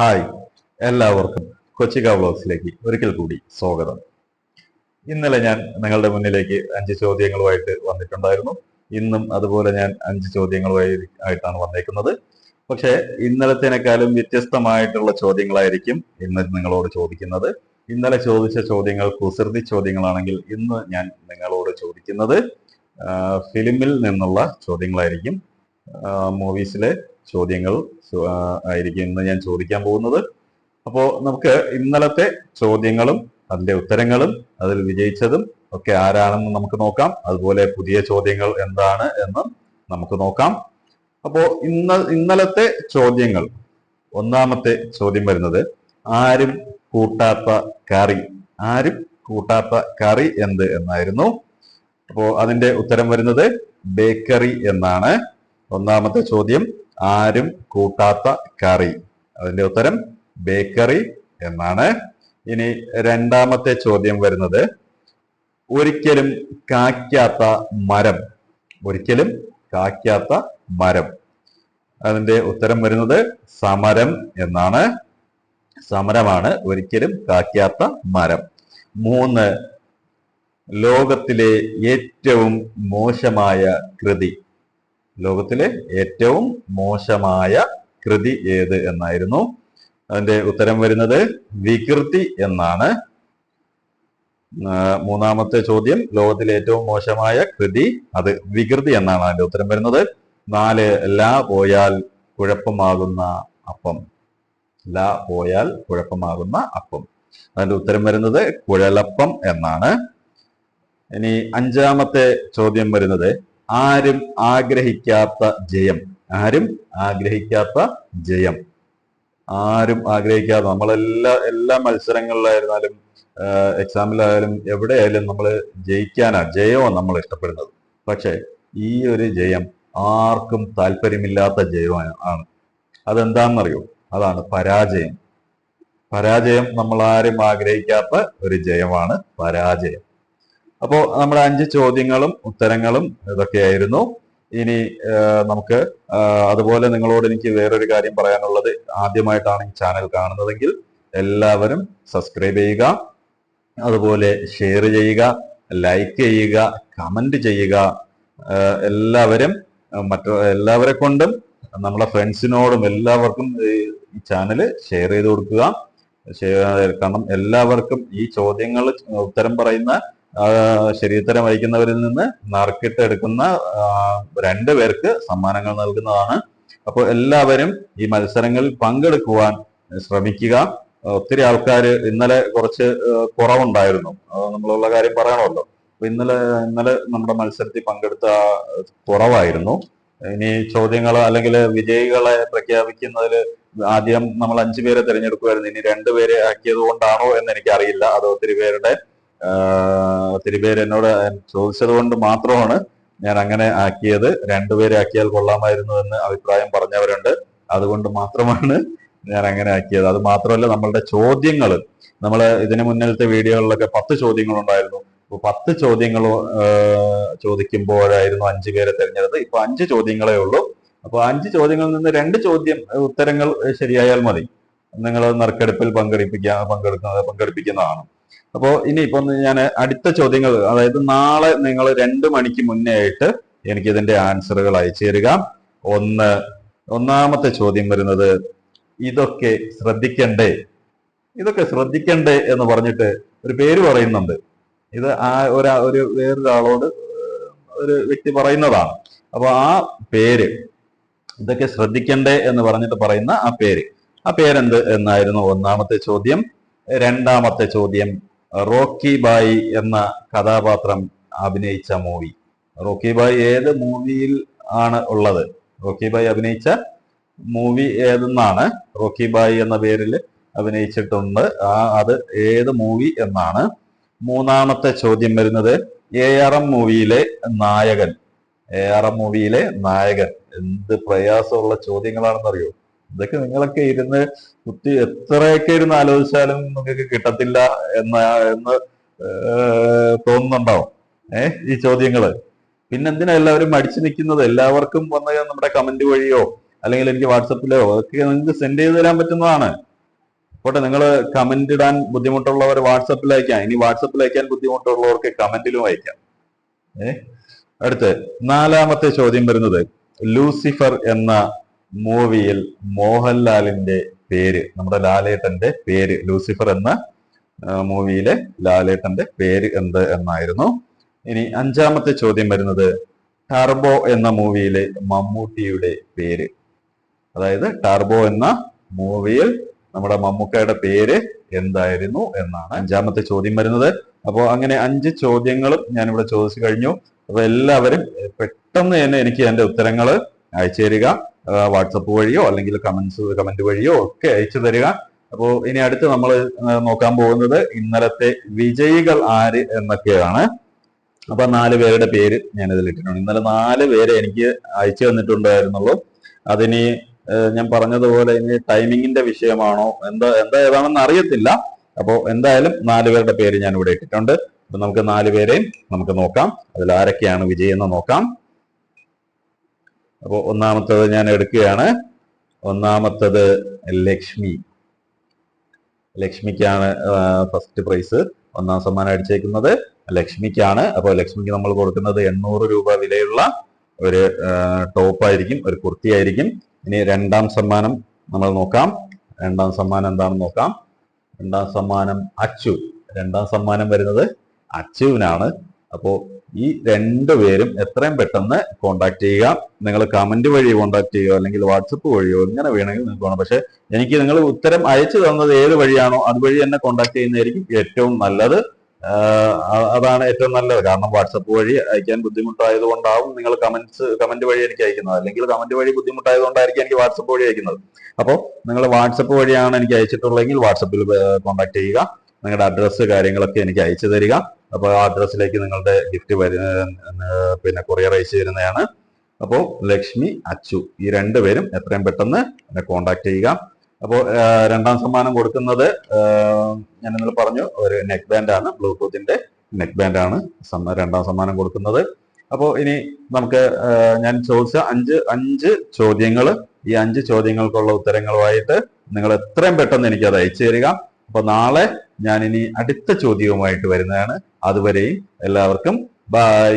Hi എല്ലാവർക്കും കൊച്ചിക വ്ലോഗ്സിലേക്ക് ഒരിക്കൽ കൂടി സ്വാഗതം. ഇന്നലെ ഞാൻ നിങ്ങളുടെ മുന്നിലേക്ക് അഞ്ച് ചോദ്യങ്ങളുമായിട്ട് വന്നിട്ടുണ്ടായിരുന്നു. ഇന്നും അതുപോലെ ഞാൻ അഞ്ച് ചോദ്യങ്ങളുമായി ആയിട്ടാണ് വന്നേക്കുന്നത്. പക്ഷേ ഇന്നലത്തേനേക്കാളും വ്യത്യസ്തമായിട്ടുള്ള ചോദ്യങ്ങളായിരിക്കും ഇന്ന് നിങ്ങളോട് ചോദിക്കുന്നത്. ഇന്നലെ ചോദിച്ച ചോദ്യങ്ങൾ കുസൃതി ചോദ്യങ്ങളാണെങ്കിൽ ഇന്ന് ഞാൻ നിങ്ങളോട് ചോദിക്കുന്നത് ഫിലിമിൽ നിന്നുള്ള ചോദ്യങ്ങളായിരിക്കും. മൂവീസിലെ ചോദ്യങ്ങൾ ആയിരിക്കും ഇന്ന് ഞാൻ ചോദിക്കാൻ പോകുന്നത്. അപ്പോൾ നമുക്ക് ഇന്നലത്തെ ചോദ്യങ്ങളും അതിന്റെ ഉത്തരങ്ങളും അതിൽ വിജയിച്ചതും ഒക്കെ ആരാണെന്ന് നമുക്ക് നോക്കാം. അതുപോലെ പുതിയ ചോദ്യങ്ങൾ എന്താണ് എന്ന് നമുക്ക് നോക്കാം. അപ്പോ ഇന്ന ഇന്നലത്തെ ചോദ്യങ്ങൾ. ഒന്നാമത്തെ ചോദ്യം വരുന്നത് ആരും കൂട്ടാത്ത കറി ആരും കൂട്ടാത്ത കറി എന്ത് എന്നായിരുന്നു. അപ്പോ അതിന്റെ ഉത്തരം വരുന്നത് ബേക്കറി എന്നാണ്. ഒന്നാമത്തെ ചോദ്യം ആരും കൂട്ടാത്ത കറി. അതിന്റെ ഉത്തരം ബേക്കറി എന്നാണ്. ഇനി രണ്ടാമത്തെ ചോദ്യം വരുന്നത്. ഒരിക്കലും കാക്കാത്ത മരം. ഒരിക്കലും കാക്കാത്ത മരം. അതിന്റെ ഉത്തരം വരുന്നത് സമരം എന്നാണ്. സമരമാണ് ഒരിക്കലും കാക്കാത്ത മരം. മൂന്ന് ലോകത്തിലെ ഏറ്റവും മോശമായ കൃതി. ലോകത്തിലെ ഏറ്റവും മോശമായ കൃതി ഏത് എന്നായിരുന്നു? അതിന്റെ ഉത്തരം വരുന്നത് വികൃതി എന്നാണ്. മൂന്നാമത്തെ ചോദ്യം ലോകത്തിലെ ഏറ്റവും മോശമായ കൃതി അത് വികൃതി എന്നാണ് അതിന്റെ ഉത്തരം വരുന്നത്. നാല് ലാ പോയാൽ കുഴപ്പമാകുന്ന അപ്പം. ലാ പോയാൽ കുഴപ്പമാകുന്ന അപ്പം. അതിന്റെ ഉത്തരം വരുന്നത് കുഴലപ്പം എന്നാണ്. ഇനി അഞ്ചാമത്തെ ചോദ്യം വരുന്നത് ആരും ആഗ്രഹിക്കാത്ത ജയം. ആരും ആഗ്രഹിക്കാത്ത ജയം. ആരും ആഗ്രഹിക്കാത്ത നമ്മളെല്ലാ എല്ലാ മത്സരങ്ങളിലായിരുന്നാലും എക്സാമിലായാലും എവിടെയായാലും നമ്മൾ ജയിക്കാനാ ജയമാണ് നമ്മൾ ഇഷ്ടപ്പെടുന്നത്. പക്ഷെ ഈ ഒരു ജയം ആർക്കും താല്പര്യമില്ലാത്ത ജയമാണ് ആണ്. അതെന്താണെന്നറിയോ? അതാണ് പരാജയം. പരാജയം നമ്മൾ ആരും ആഗ്രഹിക്കാത്ത ഒരു ജയമാണ് പരാജയം. അപ്പോ നമ്മുടെ അഞ്ച് ചോദ്യങ്ങളും ഉത്തരങ്ങളും ഇതൊക്കെയായിരുന്നു. ഇനി നമുക്ക് അതുപോലെ നിങ്ങളോട് എനിക്ക് വേറൊരു കാര്യം പറയാനുള്ളത് ആദ്യമായിട്ടാണ് ഈ ചാനൽ കാണുന്നതെങ്കിൽ എല്ലാവരും സബ്സ്ക്രൈബ് ചെയ്യുക അതുപോലെ ഷെയർ ചെയ്യുക ലൈക്ക് ചെയ്യുക കമന്റ് ചെയ്യുക. എല്ലാവരും മറ്റ എല്ലാവരെ കൊണ്ടും നമ്മളെ ഫ്രണ്ട്സിനോടും എല്ലാവർക്കും ഈ ചാനൽ ഷെയർ ചെയ്ത് കൊടുക്കുക. കാരണം എല്ലാവർക്കും ഈ ചോദ്യങ്ങൾ ഉത്തരം പറയുന്ന ആ, ശരിയുത്തരം വഹിക്കുന്നവരിൽ നിന്ന് നറുക്കിട്ട് എടുക്കുന്ന രണ്ടു പേർക്ക് സമ്മാനങ്ങൾ നൽകുന്നതാണ്. അപ്പോൾ എല്ലാവരും ഈ മത്സരങ്ങളിൽ പങ്കെടുക്കുവാൻ ശ്രമിക്കുക. ഒത്തിരി ആൾക്കാർ ഇന്നലെ കുറച്ച് കുറവുണ്ടായിരുന്നു. നമ്മളുള്ള കാര്യം പറയണമല്ലോ. അപ്പൊ ഇന്നലെ ഇന്നലെ നമ്മുടെ മത്സരത്തിൽ പങ്കെടുത്ത കുറവായിരുന്നു. ഇനി ചോദ്യങ്ങൾ അല്ലെങ്കിൽ വിജയികളെ പ്രഖ്യാപിക്കുന്നതിൽ ആദ്യം നമ്മൾ അഞ്ചു പേരെ തിരഞ്ഞെടുക്കുമായിരുന്നു ഇനി രണ്ടുപേരെ ആക്കിയത് കൊണ്ടാണോ എന്ന് എനിക്കറിയില്ല. അത് ഒത്തിരി പേരുടെ ഒത്തിരി പേര് എന്നോട് ചോദിച്ചത് കൊണ്ട് മാത്രമാണ് ഞാൻ അങ്ങനെ ആക്കിയത്. രണ്ടുപേരെ ആക്കിയാൽ കൊള്ളാമായിരുന്നു എന്ന് അഭിപ്രായം പറഞ്ഞവരുണ്ട്. അതുകൊണ്ട് മാത്രമാണ് ഞാൻ അങ്ങനെ ആക്കിയത്. അത് മാത്രമല്ല നമ്മളുടെ ചോദ്യങ്ങൾ നമ്മൾ ഇതിനു മുന്നിലത്തെ വീഡിയോകളിലൊക്കെ പത്ത് ചോദ്യങ്ങളുണ്ടായിരുന്നു. അപ്പൊ പത്ത് ചോദ്യങ്ങൾ ചോദിക്കുമ്പോഴായിരുന്നു അഞ്ചു പേരെ തിരഞ്ഞെടുത്ത് ഇപ്പൊ അഞ്ച് ചോദ്യങ്ങളേ ഉള്ളൂ. അപ്പൊ അഞ്ച് ചോദ്യങ്ങളിൽ നിന്ന് രണ്ട് ചോദ്യം ഉത്തരങ്ങൾ ശരിയായാൽ മതി. നിങ്ങൾ നറുക്കെടുപ്പിൽ പങ്കെടുപ്പിക്കുക പങ്കെടുക്കുന്നത് പങ്കെടുപ്പിക്കുന്നതാണ്. അപ്പോ ഇനി ഇപ്പൊ ഞാൻ അടുത്ത ചോദ്യങ്ങൾ അതായത് നാളെ നിങ്ങൾ രണ്ട് മണിക്ക് മുന്നേ ആയിട്ട് എനിക്ക് ഇതിന്റെ ആൻസറുകൾ അയച്ചു തരിക. ഒന്ന് ഒന്നാമത്തെ ചോദ്യം വരുന്നത് ഇതൊക്കെ ശ്രദ്ധിക്കണ്ടേ? ഇതൊക്കെ ശ്രദ്ധിക്കണ്ടേ എന്ന് പറഞ്ഞിട്ട് ഒരു പേര് പറയുന്നുണ്ട്. ഇത് ആ ഒരാ ഒരു വേറൊരാളോട് ഒരു വ്യക്തി പറയുന്നതാണ്. അപ്പൊ ആ പേര് ഇതൊക്കെ ശ്രദ്ധിക്കണ്ടേ എന്ന് പറഞ്ഞിട്ട് പറയുന്ന ആ പേര്. ആ പേരെന്ത് എന്നായിരുന്നു ഒന്നാമത്തെ ചോദ്യം. രണ്ടാമത്തെ ചോദ്യം റോക്കി ബായി എന്ന കഥാപാത്രം അഭിനയിച്ച മൂവി. റോക്കി ബായ് ഏത് മൂവിയിൽ ആണ് ഉള്ളത്? റോക്കി ബായ് അഭിനയിച്ച മൂവി ഏതെന്നാണ്? റോക്കി ബായ് എന്ന പേരിൽ അഭിനയിച്ചിട്ടുണ്ട്. ആ അത് ഏത് മൂവി എന്നാണ്? മൂന്നാമത്തെ ചോദ്യം വരുന്നത്. എ ആർ എം മൂവിയിലെ നായകൻ. എ ആർ എം മൂവിയിലെ നായകൻ. എന്ത് പ്രയാസമുള്ള ചോദ്യങ്ങളാണെന്നറിയോ? ഇതൊക്കെ നിങ്ങളൊക്കെ ഇരുന്ന് കുത്തി എത്രയൊക്കെ ഇരുന്ന് ആലോചിച്ചാലും നിങ്ങൾക്ക് കിട്ടത്തില്ല എന്ന എന്ന് തോന്നുന്നുണ്ടാവും. ഏഹ് ഈ ചോദ്യങ്ങൾ. പിന്നെ എന്തിനാ എല്ലാവരും മടിച്ചു നിൽക്കുന്നത്? എല്ലാവർക്കും വന്ന നമ്മുടെ കമന്റ് വഴിയോ അല്ലെങ്കിൽ എനിക്ക് വാട്സപ്പിലോ ഒക്കെ നിങ്ങൾക്ക് സെൻഡ് ചെയ്ത് തരാൻ പറ്റുന്നതാണ്. പോട്ടെ നിങ്ങൾ കമന്റ് ഇടാൻ ബുദ്ധിമുട്ടുള്ളവർ വാട്സപ്പിൽ അയക്കാം. ഇനി വാട്സപ്പിൽ അയക്കാൻ ബുദ്ധിമുട്ടുള്ളവർക്ക് കമന്റിലും അയക്കാം. ഏഹ് അടുത്ത് നാലാമത്തെ ചോദ്യം വരുന്നത് ലൂസിഫർ എന്ന മൂവിയിൽ മോഹൻലാലിന്റെ പേര് നമ്മുടെ ലാലേട്ടന്റെ പേര് ലൂസിഫർ എന്ന മൂവിയിലെ ലാലേട്ടന്റെ പേര് എന്ത് എന്നായിരുന്നു. ഇനി അഞ്ചാമത്തെ ചോദ്യം വരുന്നത് ടർബോ എന്ന മൂവിയിലെ മമ്മൂട്ടിയുടെ പേര്. അതായത് ടർബോ എന്ന മൂവിയിൽ നമ്മുടെ മമ്മൂക്കയുടെ പേര് എന്തായിരുന്നു എന്നാണ് അഞ്ചാമത്തെ ചോദ്യം വരുന്നത്. അപ്പോൾ അങ്ങനെ അഞ്ച് ചോദ്യങ്ങളും ഞാനിവിടെ ചോദിച്ചു കഴിഞ്ഞു. അപ്പൊ എല്ലാവരും പെട്ടെന്ന് തന്നെ എനിക്ക് എന്റെ ഉത്തരങ്ങൾ അയച്ചു തരിക വാട്സപ്പ് വഴിയോ അല്ലെങ്കിൽ കമന്റ്സ് കമന്റ് വഴിയോ ഒക്കെ അയച്ചു തരിക. അപ്പോൾ ഇനി അടുത്ത് നമ്മൾ നോക്കാൻ പോകുന്നത് ഇന്നലത്തെ വിജയികൾ ആര് എന്നൊക്കെയാണ്. അപ്പൊ നാല് പേരുടെ പേര് ഞാൻ ഇതിൽ ഇട്ടിട്ടുണ്ട്. ഇന്നലെ നാല് പേരെ എനിക്ക് അയച്ചു തന്നിട്ടുണ്ടായിരുന്നുള്ളൂ. അതിനി ഞാൻ പറഞ്ഞതുപോലെ ഇനി ടൈമിങ്ങിന്റെ വിഷയമാണോ എന്താ എന്താ ഏതാണെന്ന് അറിയത്തില്ല. അപ്പോൾ എന്തായാലും നാല് പേരുടെ പേര് ഞാൻ ഇവിടെ ഇട്ടിട്ടുണ്ട്. അപ്പൊ നമുക്ക് നാല് പേരെയും നമുക്ക് നോക്കാം. അതിൽ ആരൊക്കെയാണ് വിജയം എന്ന് നോക്കാം. അപ്പോൾ ഒന്നാമത്തത് ഞാൻ എടുക്കുകയാണ്. ഒന്നാമത്തത് ലക്ഷ്മി. ലക്ഷ്മിക്കാണ് ഫസ്റ്റ് പ്രൈസ് ഒന്നാം സമ്മാനം അടിച്ചേക്കുന്നത് ലക്ഷ്മിക്കാണ്. അപ്പോൾ ലക്ഷ്മിക്ക് നമ്മൾ കൊടുക്കുന്നത് എണ്ണൂറ് രൂപ വിലയുള്ള ഒരു ടോപ്പായിരിക്കും ഒരു കുർത്തി ആയിരിക്കും. ഇനി രണ്ടാം സമ്മാനം നമ്മൾ നോക്കാം. രണ്ടാം സമ്മാനം എന്താണെന്ന് നോക്കാം. രണ്ടാം സമ്മാനം അച്ചു. രണ്ടാം സമ്മാനം വരുന്നത് അച്ചുവിനാണ്. അപ്പോൾ ഈ രണ്ടു പേരും എത്രയും പെട്ടെന്ന് കോണ്ടാക്ട് ചെയ്യുക. നിങ്ങൾ കമന്റ് വഴി കോണ്ടാക്ട് ചെയ്യുക അല്ലെങ്കിൽ വാട്സപ്പ് വഴിയോ ഇങ്ങനെ വേണമെങ്കിൽ നിങ്ങൾക്ക് വേണം. പക്ഷെ എനിക്ക് നിങ്ങൾ ഉത്തരം അയച്ചു തന്നത് ഏത് വഴിയാണോ അതുവഴി തന്നെ കോണ്ടാക്ട് ചെയ്യുന്നതായിരിക്കും ഏറ്റവും നല്ലത്. അതാണ് ഏറ്റവും നല്ലത്. കാരണം വാട്സപ്പ് വഴി അയക്കാൻ ബുദ്ധിമുട്ടായത് കൊണ്ടാവും നിങ്ങൾ കമന്റ്സ് കമന്റ് വഴി എനിക്ക് അയക്കുന്നത്. അല്ലെങ്കിൽ കമന്റ് വഴി ബുദ്ധിമുട്ടായത് കൊണ്ടായിരിക്കും എനിക്ക് വാട്സപ്പ് വഴി അയക്കുന്നത്. അപ്പോൾ നിങ്ങൾ വാട്സപ്പ് വഴിയാണ് എനിക്ക് അയച്ചിട്ടുള്ളതെങ്കിൽ വാട്സപ്പിൽ കോൺടാക്ട് ചെയ്യുക. നിങ്ങളുടെ അഡ്രസ്സ് കാര്യങ്ങളൊക്കെ എനിക്ക് അയച്ചു തരിക. അപ്പോൾ ആ അഡ്രസ്സിലേക്ക് നിങ്ങളുടെ ഗിഫ്റ്റ് വരുന്ന പിന്നെ കൊറിയർ അയച്ചു തരുന്നതാണ്. അപ്പോൾ ലക്ഷ്മി അച്ചു ഈ രണ്ടുപേരും എത്രയും പെട്ടെന്ന് എന്നെ കോണ്ടാക്ട് ചെയ്യുക. അപ്പോൾ രണ്ടാം സമ്മാനം കൊടുക്കുന്നത് ഞാൻ ഇന്നലെ പറഞ്ഞു ഒരു നെക്ക് ബാൻഡ് ആണ് ബ്ലൂടൂത്തിന്റെ നെക്ക് ബാൻഡ് ആണ് രണ്ടാം സമ്മാനം കൊടുക്കുന്നത്. അപ്പോൾ ഇനി നമുക്ക് ഞാൻ ചോദിച്ച അഞ്ച് അഞ്ച് ചോദ്യങ്ങൾ ഈ അഞ്ച് ചോദ്യങ്ങൾക്കുള്ള ഉത്തരങ്ങളുമായിട്ട് നിങ്ങൾ എത്രയും പെട്ടെന്ന് എനിക്ക് അത് അയച്ചു തരിക. അപ്പൊ നാളെ ഞാൻ ഇനി അടുത്ത ചോദ്യവുമായിട്ട് വരുന്നതാണ്. അതുവരെയും എല്ലാവർക്കും ബൈ